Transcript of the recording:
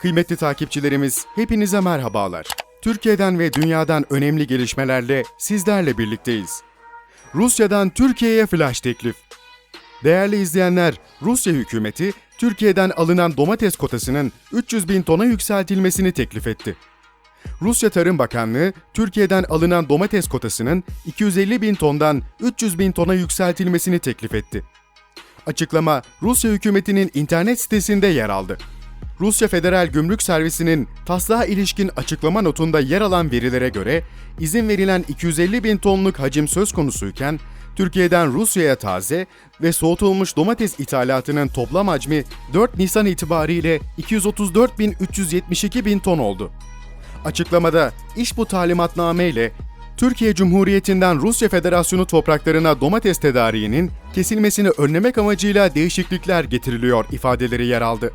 Kıymetli takipçilerimiz, hepinize merhabalar. Türkiye'den ve dünyadan önemli gelişmelerle sizlerle birlikteyiz. Rusya'dan Türkiye'ye flash teklif. Değerli izleyenler, Rusya hükümeti Türkiye'den alınan domates kotasının 300 bin tona yükseltilmesini teklif etti. Rusya Tarım Bakanlığı, Türkiye'den alınan domates kotasının 250 bin tondan 300 bin tona yükseltilmesini teklif etti. Açıklama Rusya hükümetinin internet sitesinde yer aldı. Rusya Federal Gümrük Servisi'nin taslağa ilişkin açıklama notunda yer alan verilere göre izin verilen 250 bin tonluk hacim söz konusuyken Türkiye'den Rusya'ya taze ve soğutulmuş domates ithalatının toplam hacmi 4 Nisan itibariyle 234.372 bin ton oldu. Açıklamada iş bu talimatnameyle Türkiye Cumhuriyeti'nden Rusya Federasyonu topraklarına domates tedariğinin kesilmesini önlemek amacıyla değişiklikler getiriliyor ifadeleri yer aldı.